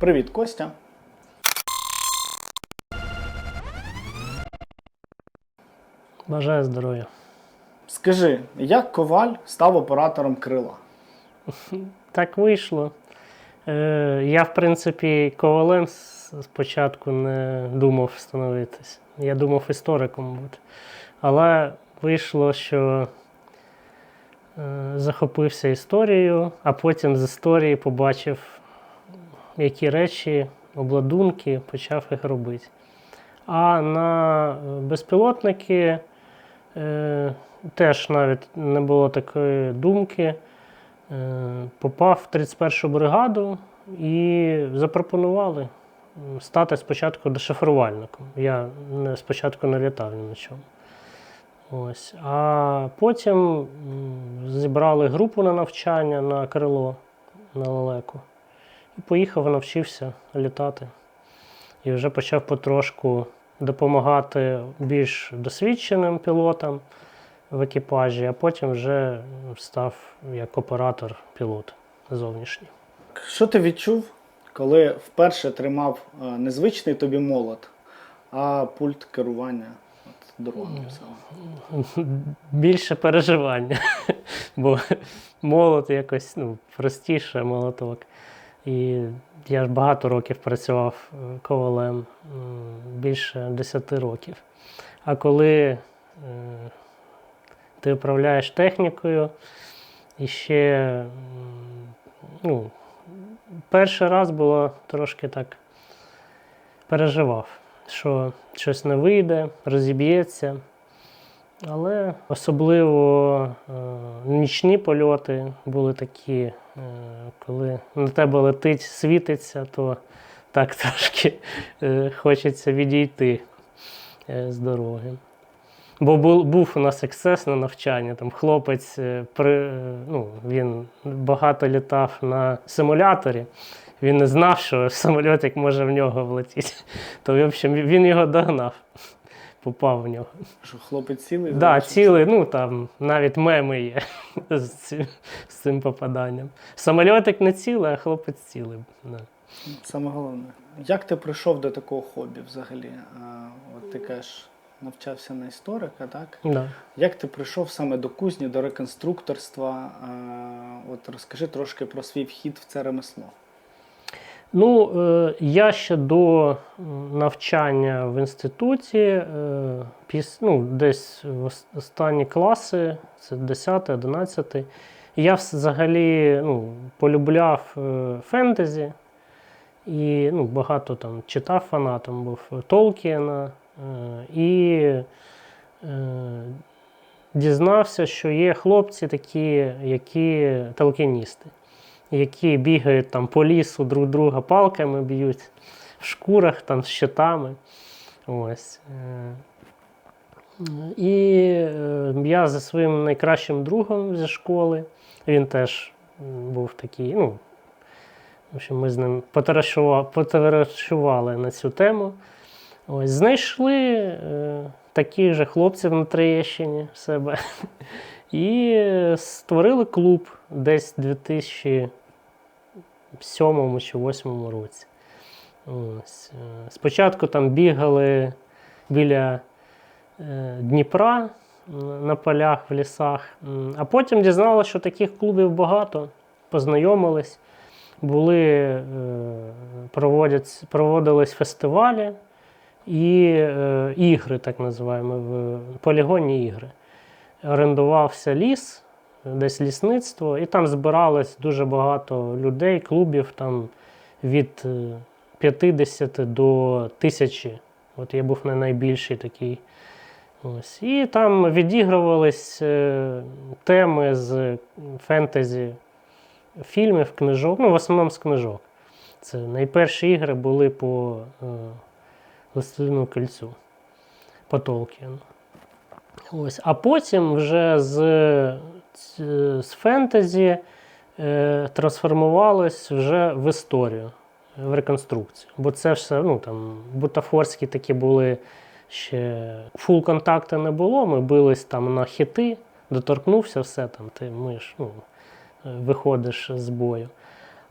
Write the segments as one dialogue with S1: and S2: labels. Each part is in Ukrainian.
S1: Привіт, Костя.
S2: Бажаю здоров'я.
S1: Скажи, як коваль став оператором крила?
S2: Так вийшло. Е, я, в принципі, ковалем спочатку не думав становитись. Я думав істориком бути. Але вийшло, що е, захопився історією, а потім з історії побачив, які речі, обладунки, почав їх робити. А на е, безпілотники е, теж навіть не було такої думки. Е, Попав в 31-ту бригаду і запропонували стати спочатку дешифрувальником. Я спочатку не літав ні на чому. Ось. А потім зібрали групу на навчання на крило на лелеку. Поїхав, навчився літати. І вже почав потрошку допомагати більш досвідченим пілотам в екіпажі, а потім вже став як оператор пілот зовнішній.
S1: Що ти відчув, коли вперше тримав е, незвичний тобі молот, а пульт керування от.
S2: Більше переживання, бо молот якось ну, простіше молоток. І я ж багато років працював е, ковалем, більше 10 років. А коли е, ти управляєш технікою, і ще ну, перший раз було трошки так переживав, що щось не вийде, розіб'ється. Але особливо е, нічні польоти були такі, е, коли на тебе летить, світиться, то так трошки е, хочеться відійти е, з дороги. Бо був, був у нас ексцес на навчання. Там хлопець е, при, е, ну, він багато літав на симуляторі. Він не знав, що самольотик може в нього влетіти. То, в общем, він його догнав, попав в нього.
S1: Що хлопець цілий?
S2: Так, да, цілий, ну там навіть меми є з цим, з цим попаданням. Самольотик не цілий, а хлопець цілий. Да.
S1: Саме головне. Як ти прийшов до такого хобі взагалі? А, от ти кажеш, навчався на історика, так?
S2: Да.
S1: Як ти прийшов саме до кузні, до реконструкторства? А, от розкажи трошки про свій вхід в це ремесло.
S2: Ну, е, я ще до навчання в інституті, е, піс, ну, десь в останні класи, це 10, 11, я взагалі ну, полюбляв е, фентезі і ну, багато там читав фанатом був Толкіна. І дізнався, що є хлопці такі, які толкіністи які бігають там по лісу, друг друга палками б'ють, в шкурах, там, з щитами. Ось. Е, І е, я зі своїм найкращим другом зі школи, він теж був такий, ну, в общем, ми з ним потоваришува- потоваришували на цю тему. Ось, знайшли е, таких же хлопців на Троєщині в себе. І е, створили клуб десь 2007 чи 2008 році. Ось. е, Спочатку там бігали біля е, Дніпра на полях в лісах, а потім дізналися, що таких клубів багато, познайомились, були, е, проводились фестивалі і ігри, так називаємо, полігонні ігри орендувався ліс, десь лісництво, і там збиралось дуже багато людей, клубів там від е, 50 до 1000. От я був не найбільший такий. Ось. І там відігрувались е, теми з фентезі фільмів, книжок, ну, в основному з книжок. Це найперші ігри були по е, Властелину кольцю, по Толкіну. Ось. А потім вже з, з фентезі е, трансформувалось вже в історію, в реконструкцію. Бо це все, ну там, бутафорські такі були ще фул контакту не було. Ми бились там на хіти, доторкнувся, все там, ти ми ж, ну, виходиш з бою.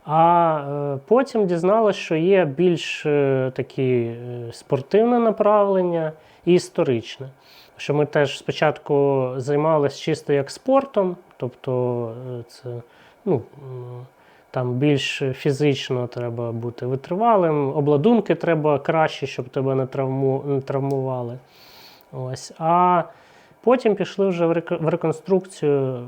S2: А е, потім дізналася, що є більш е, такі спортивне направлення і історичне. Що ми теж спочатку займалися чисто як спортом, тобто е, це ну, там більш фізично треба бути витривалим, обладунки треба краще, щоб тебе не, травму, не травмували. Ось. А потім пішли вже в реконструкцію. е,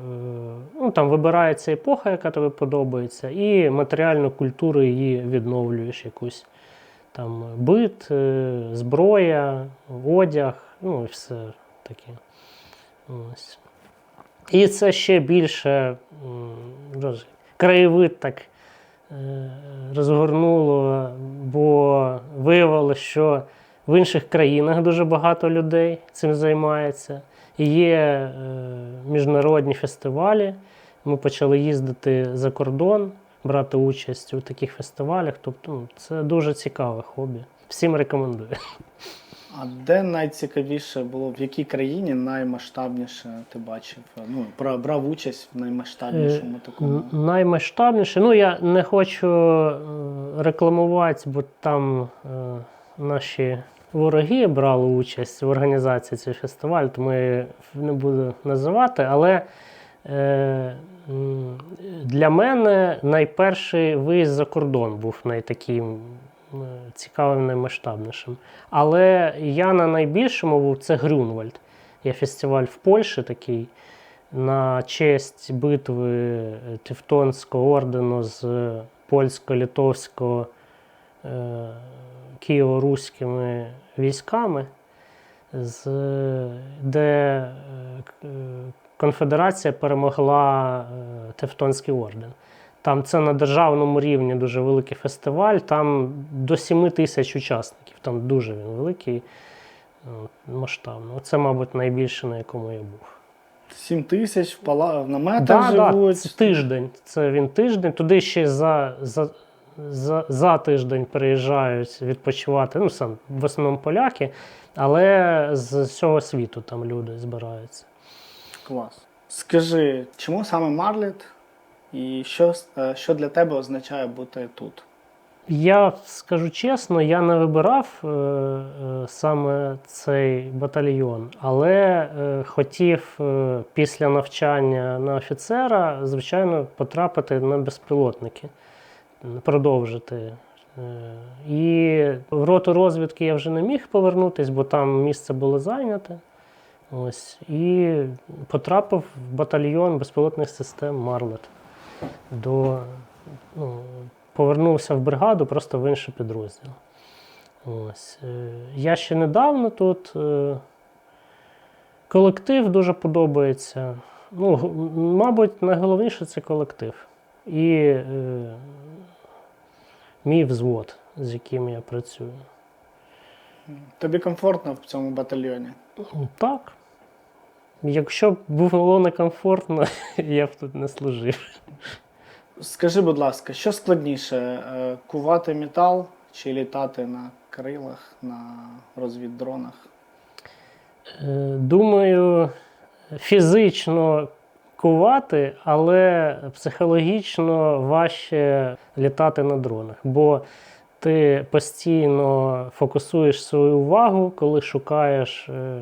S2: Ну, там вибирається епоха, яка тобі подобається, і матеріальну культуру її відновлюєш якусь. Там бит, е, зброя, одяг, ну і все таке. Ось. І це ще більше краєвид так е, розгорнуло, бо виявилося, що в інших країнах дуже багато людей цим займається. І є е, міжнародні фестивалі. Ми почали їздити за кордон, брати участь у таких фестивалях. Тобто ну, це дуже цікаве хобі. Всім рекомендую.
S1: А де найцікавіше було, в якій країні наймасштабніше ти бачив? Ну, брав участь в наймасштабнішому такому.
S2: Наймасштабніше. Ну, я не хочу е, рекламувати, бо там е, наші вороги брали участь в організації цього фестивалю, тому я не буду називати. Але е, для мене найперший виїзд за кордон був найтаким е, цікавим, наймасштабнішим. Але я на найбільшому був це Грюнвальд. Є фестиваль в Польщі такий на честь битви Тевтонського ордену з польсько-литовсько е, києво-руськими військами, з, де е, е, конфедерація перемогла е, Тевтонський орден. Там це на державному рівні дуже великий фестиваль, там до 7 тисяч учасників, там дуже він великий, е, масштабно. Це, мабуть, найбільше, на якому я був.
S1: 7 тисяч в, наметах
S2: Да,
S1: живуть.
S2: да, тиждень. Це він тиждень. Туди ще за, за, за, за тиждень приїжджають відпочивати. Ну, сам в основному поляки, але з всього світу там люди збираються.
S1: Клас. Скажи, чому саме Марлет? І що, е, що для тебе означає бути тут?
S2: Я скажу чесно, я не вибирав е, е, саме цей батальйон, але е, хотів е, після навчання на офіцера, звичайно, потрапити на безпілотники, продовжити. Е, І в роту розвідки я вже не міг повернутися, бо там місце було зайняте. Ось. І потрапив в батальйон безпілотних систем Марлет. До, ну, повернувся в бригаду, просто в інший підрозділ. Ось. Е, Я ще недавно тут. е, Колектив дуже подобається. Ну, мабуть, найголовніше це колектив. І е, мій взвод, з яким я працюю.
S1: Тобі комфортно в цьому батальйоні?
S2: Так. Якщо б було некомфортно, я б тут не служив.
S1: Скажи, будь ласка, що складніше е, кувати метал чи літати на крилах, на розвіддронах?
S2: Е, Думаю, фізично кувати, але психологічно важче літати на дронах, бо ти постійно фокусуєш свою увагу, коли шукаєш е,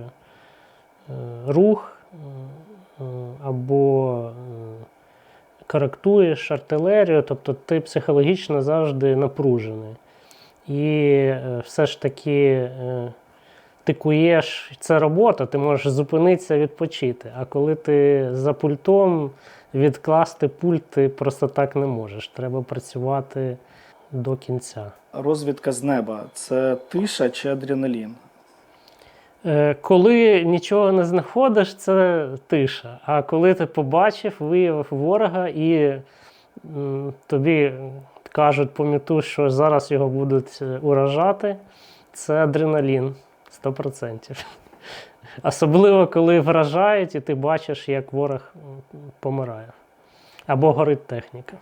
S2: рух е, е, або е, коректуєш артилерію, тобто ти психологічно завжди напружений. І е, все ж таки. е, ти куєш, це робота, ти можеш зупинитися, відпочити. А коли ти за пультом відкласти пульт, ти просто так не можеш. Треба працювати до кінця.
S1: Розвідка з неба це тиша чи адреналін?
S2: Е, Коли нічого не знаходиш, це тиша. А коли ти побачив, виявив ворога і тобі кажуть по міту, що зараз його будуть е, уражати, це адреналін 100%. Особливо, коли вражають, і ти бачиш, як ворог помирає. Або горить техніка.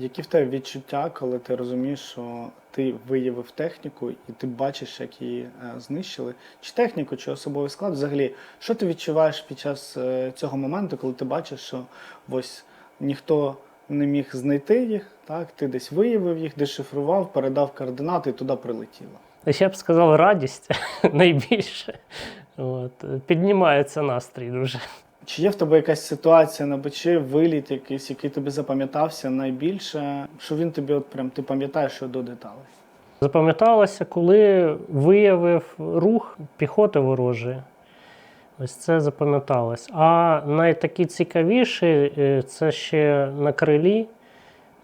S1: Які в тебе відчуття, коли ти розумієш, що ти виявив техніку і ти бачиш, як її е, знищили? Чи техніку, чи особовий склад? Взагалі, що ти відчуваєш під час е, цього моменту, коли ти бачиш, що ось ніхто не міг знайти їх, так? ти десь виявив їх, дешифрував, передав координати і туди прилетіло.
S2: Я б сказав, радість найбільше. От. Піднімається настрій дуже.
S1: Чи є в тебе якась ситуація на бичі, виліт якийсь, який тобі запам'ятався найбільше, що він тобі от прям ти пам'ятаєш що до деталей?
S2: Запам'яталося, коли виявив рух піхоти ворожої. Ось це запам'яталось. А найтакі цікавіші е, це ще на крилі.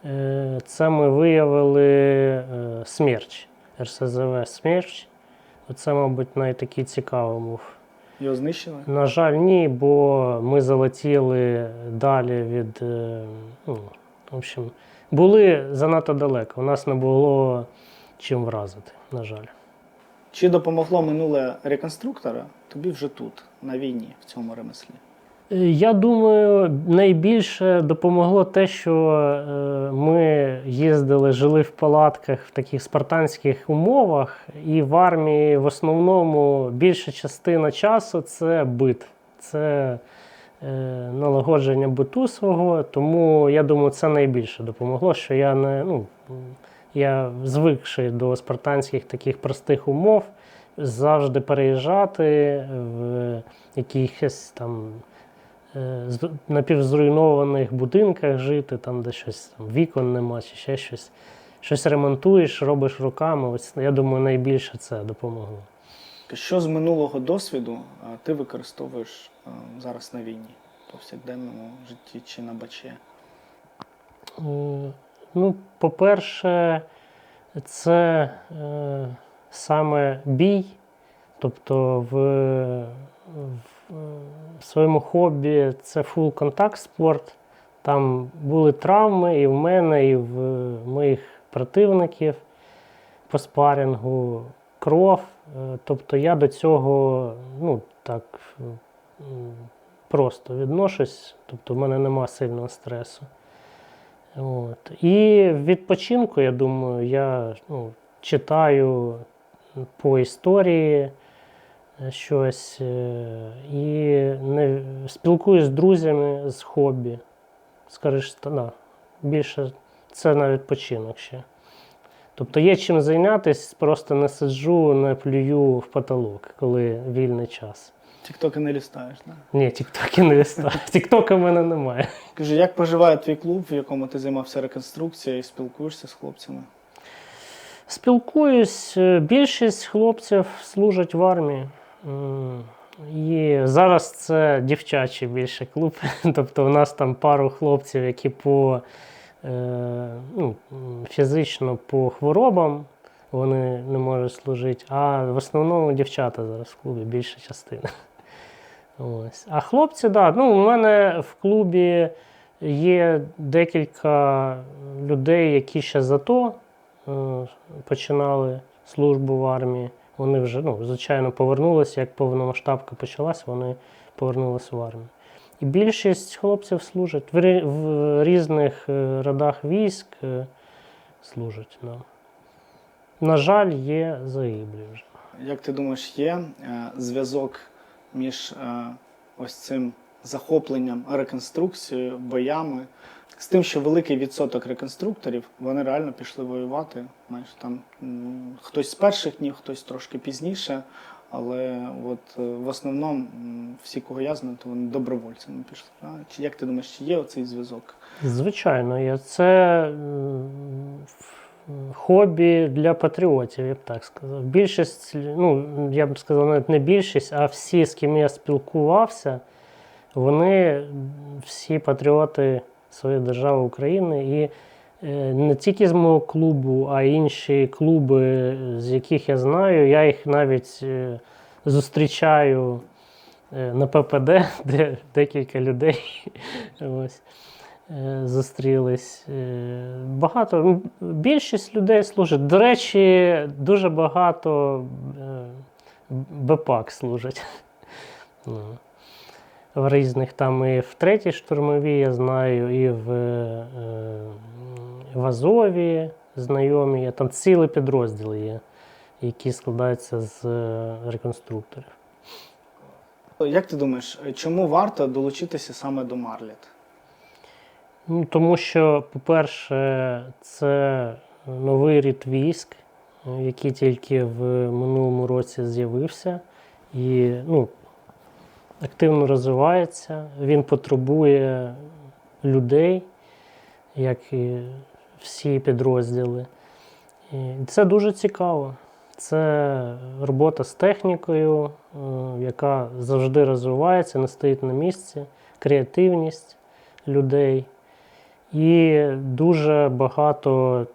S2: Е, Це ми виявили е, смерч. РСЗВ смерч. Оце, мабуть, найтакий цікавий був.
S1: Його знищили?
S2: На жаль, ні, бо ми залетіли далі від. е, Ну, в общем, були занадто далеко. У нас не було чим вразити, на жаль.
S1: Чи допомогло минуле реконструктора тобі вже тут, на війні, в цьому ремеслі?
S2: Я думаю, найбільше допомогло те, що е, ми їздили, жили в палатках в таких спартанських умовах, і в армії в основному більша частина часу це бит, це е, налагодження биту свого. Тому я думаю, це найбільше допомогло, що я не ну, я звикший до спартанських таких простих умов, завжди переїжджати в якихось там напівзруйнованих будинках жити, там, де щось там, вікон нема, чи ще щось. Щось ремонтуєш, робиш руками. Ось я думаю, найбільше це допомогло.
S1: Що з минулого досвіду ти використовуєш зараз на війні, в повсякденному житті чи на бачі?
S2: Е, Ну, по-перше, це е, саме бій. Тобто в, в, в своєму хобі це фул контакт спорт. Там були травми і в мене, і в моїх противників по спарингу, кров. Е, Тобто я до цього ну, так просто відношусь, тобто в мене нема сильного стресу. От. І в відпочинку, я думаю, я ну, читаю по історії е, щось е, і не, спілкуюсь з друзями з хобі. Скажеш, да, більше це на відпочинок ще. Тобто є чим зайнятися, просто не сиджу, не плюю в потолок, коли вільний час.
S1: Тіктоки не лістаєш, да?
S2: Ні, тіктоки не листаю. Тіктока в мене немає.
S1: Кажи, як поживає твій клуб, в якому ти займався реконструкцією і спілкуєшся з хлопцями?
S2: Спілкуюсь, е, більшість хлопців служать в армії. М, І зараз це дівчачий більше клуб. Тобто у нас там пару хлопців, які по е, ну, фізично по хворобам вони не можуть служити, а в основному дівчата зараз в клубі більша частина. Ось. А хлопці, да, ну, у мене в клубі є декілька людей, які ще зато е, починали службу в армії. Вони вже, ну, звичайно, повернулися, як повномасштабка почалась, вони повернулися в армію. І більшість хлопців служать в, в різних е, родах військ е, служать. Да. На жаль, є загиблі вже.
S1: Як ти думаєш, є е, зв'язок між ось цим захопленням реконструкцією, боями, з тим, що великий відсоток реконструкторів вони реально пішли воювати. Знаєш, там хтось з перших днів, хтось трошки пізніше. Але от е, в основному всі, кого я знаю, то вони добровольцями пішли. Чи як ти думаєш, чи є оцей зв'язок?
S2: Звичайно, є. це хобі для патріотів, я б так сказав. Більшість, ну, я б сказав, навіть не більшість, а всі, з ким я спілкувався, вони всі патріоти своєї держави України. І е, не тільки з мого клубу, а й інші клуби, з яких я знаю, я їх навіть е, зустрічаю е, на ППД, де декілька людей. Ось зустрілись. Багато, ну, більшість людей служить. До речі, дуже багато БПАК служать. В різних там і в третій штурмовій, я знаю, і в, е, в Азові знайомі є. Там цілий підрозділ є, які складаються з е, реконструкторів.
S1: Як ти думаєш, чому варто долучитися саме до Марліт?
S2: Ну, тому що, по-перше, це новий рід військ, який тільки в минулому році з'явився і ну, активно розвивається. Він потребує людей, як і всі підрозділи. І це дуже цікаво. Це робота з технікою, е, яка завжди розвивається, не стоїть на місці, креативність людей і дуже багато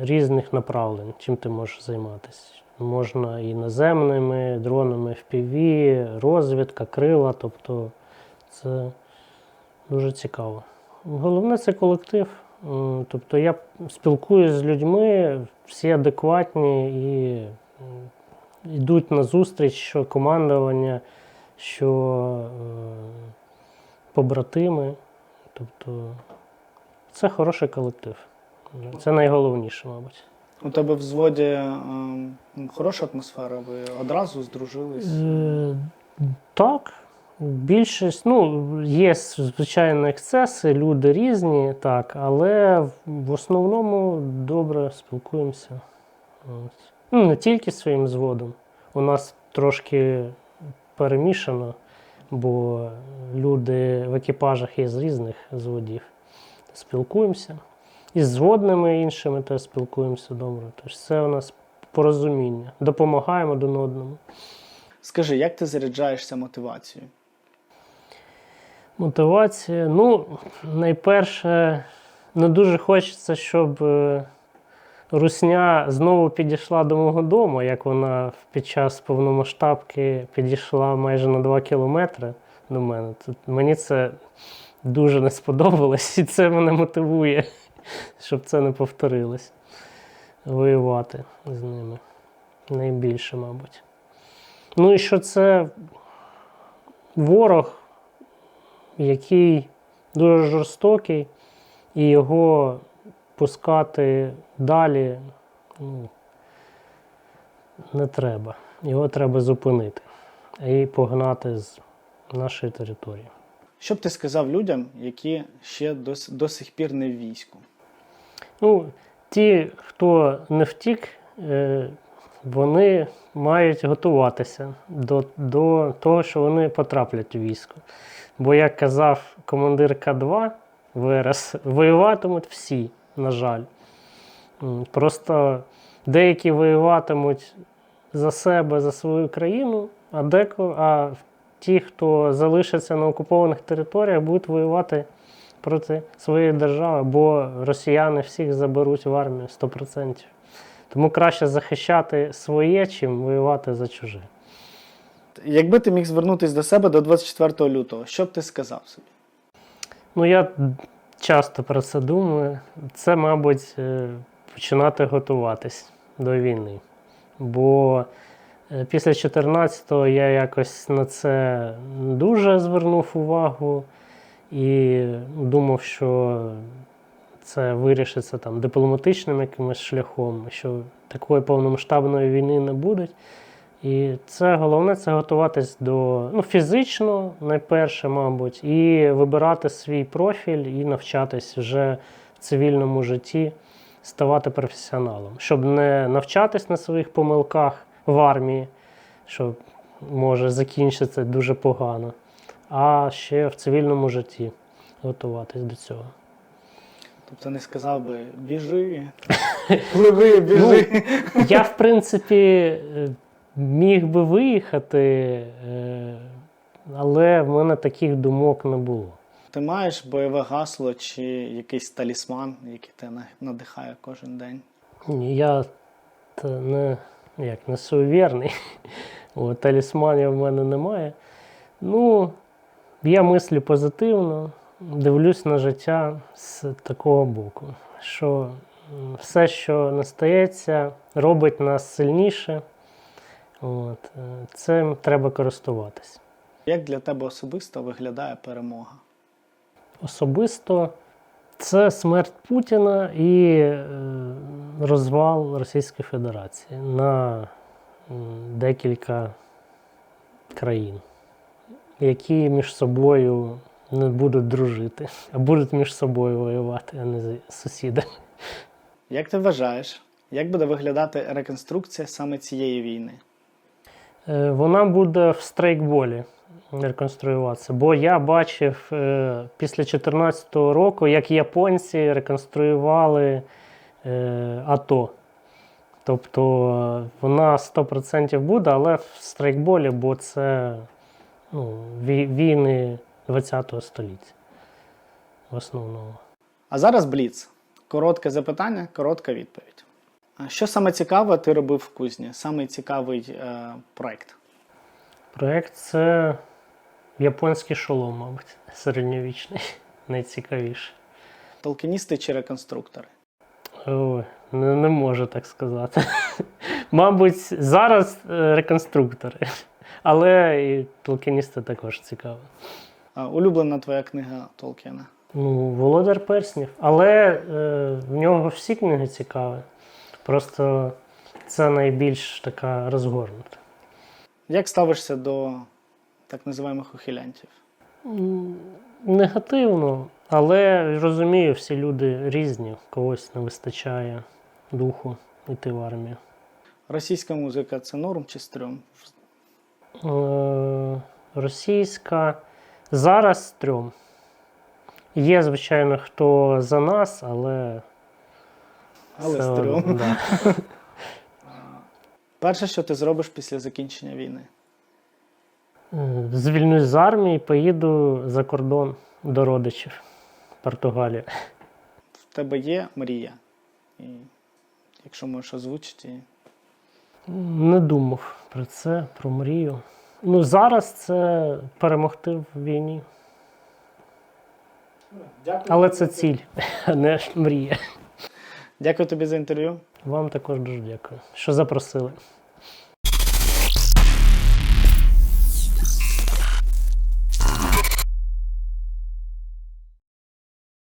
S2: різних направлень, чим ти можеш займатися. Можна і наземними, дронами FPV, розвідка, крила, тобто це дуже цікаво. Головне це колектив. Тобто я спілкуюся з людьми, всі адекватні і йдуть на зустріч, що командування, що е, побратими. Тобто це хороший колектив. Це найголовніше, мабуть.
S1: У тебе в взводі ем, хороша атмосфера, ви одразу здружились.
S2: Е, так, більшість, ну, є звичайно ексцеси, люди різні, так, але в- основному добре спілкуємося. От. Ну, не тільки своїм зводом. У нас трошки перемішано, бо люди в екіпажах є з різних зводів. Спілкуємося. І з зводними іншими теж спілкуємося добре. Тож це у нас порозуміння. Допомагаємо один одному.
S1: Скажи, як ти заряджаєшся мотивацією?
S2: Мотивація. Ну, найперше, не дуже хочеться, щоб е, Русня знову підійшла до мого дому, як вона під час повномасштабки підійшла майже на 2 кілометри до мене. Тут мені це дуже не сподобалось, і це мене мотивує, щоб це не повторилось. Воювати з ними. Найбільше, мабуть. Ну і що це ворог, який дуже жорстокий, і його пускати далі ну, не треба. Його треба зупинити і погнати з нашої території.
S1: Що б ти сказав людям, які ще до, до сих пір не в війську?
S2: Ну, ті, хто не втік, е, вони мають готуватися до, до того, що вони потраплять у військо. Бо, як казав командир К2 ВРС, воюватимуть всі, на жаль. Просто деякі воюватимуть за себе, за свою країну, а деко, а ті, хто залишаться на окупованих територіях, будуть воювати проти своєї держави, бо росіяни всіх заберуть в армію 100%. Тому краще захищати своє, чим воювати за чуже.
S1: Якби ти міг звернутися до себе до 24 лютого, що б ти сказав собі?
S2: Ну, я часто про це думаю. Це, мабуть, е, починати готуватись до війни. Бо е, після 14-го я якось на це дуже звернув увагу і думав, що це вирішиться там дипломатичним якимось шляхом, що такої повномасштабної війни не буде. І це головне це готуватись до ну, фізично, найперше, мабуть, і вибирати свій профіль і навчатись вже в цивільному житті, ставати професіоналом, щоб не навчатись на своїх помилках в армії, що може закінчитися дуже погано, а ще в цивільному житті готуватись до цього.
S1: Тобто не сказав би біжи, пливи, біжи.
S2: Я, в принципі, міг би виїхати, е, але в мене таких думок не було.
S1: Ти маєш бойове гасло чи якийсь талісман, який тебе надихає кожен день?
S2: Ні, Я не, як, не суєвірний. Талісманів в мене немає. Ну, я мислю позитивно, дивлюсь на життя з такого боку, що все, що настається, робить нас сильніше. От, е, цим треба користуватись.
S1: Як для тебе особисто виглядає перемога?
S2: Особисто це смерть Путіна і е, розвал Російської Федерації на декілька країн, які між собою не будуть дружити, а будуть між собою воювати, а не з сусідами.
S1: Як ти вважаєш, як буде виглядати реконструкція саме цієї війни?
S2: Е, Вона буде в страйкболі реконструюватися. Бо я бачив е, після 2014 року, як японці реконструювали е, АТО. Тобто вона 100% буде, але в страйкболі, бо це ну, вій- війни ХХ століття. В основному.
S1: А зараз Бліц. Коротке запитання, коротка відповідь. А Що саме цікаве ти робив в кузні? Саме цікавий е, проект?
S2: Проєкт це японський шолом, мабуть, середньовічний, найцікавіше.
S1: Толкіністи чи реконструктори?
S2: Ой, не, не можу так сказати. Мабуть, зараз е, реконструктори, але і толкіністи також цікаво.
S1: А, улюблена твоя книга Толкіна.
S2: Ну, Володар Перснів. Але е, в нього всі книги цікаві. Просто це найбільш така розгорнута.
S1: Як ставишся до так називаємих ухилянтів?
S2: Негативно, але розумію, всі люди різні, когось не вистачає духу йти в армію.
S1: Російська музика це норм чи стрьом?
S2: Е, російська. Зараз трьом. Є, звичайно, хто за нас, але.
S1: Але
S2: все
S1: стрьом.
S2: да.
S1: Перше, що ти зробиш після закінчення війни?
S2: Е, Звільнюсь з армії, поїду за кордон до родичів в Португалію.
S1: В тебе є мрія? І якщо можеш озвучити.
S2: Не думав про це, про мрію. Ну, зараз це перемогти в війні. Але це ціль, а не мрія.
S1: Дякую тобі за інтерв'ю.
S2: Вам також дуже дякую, що запросили.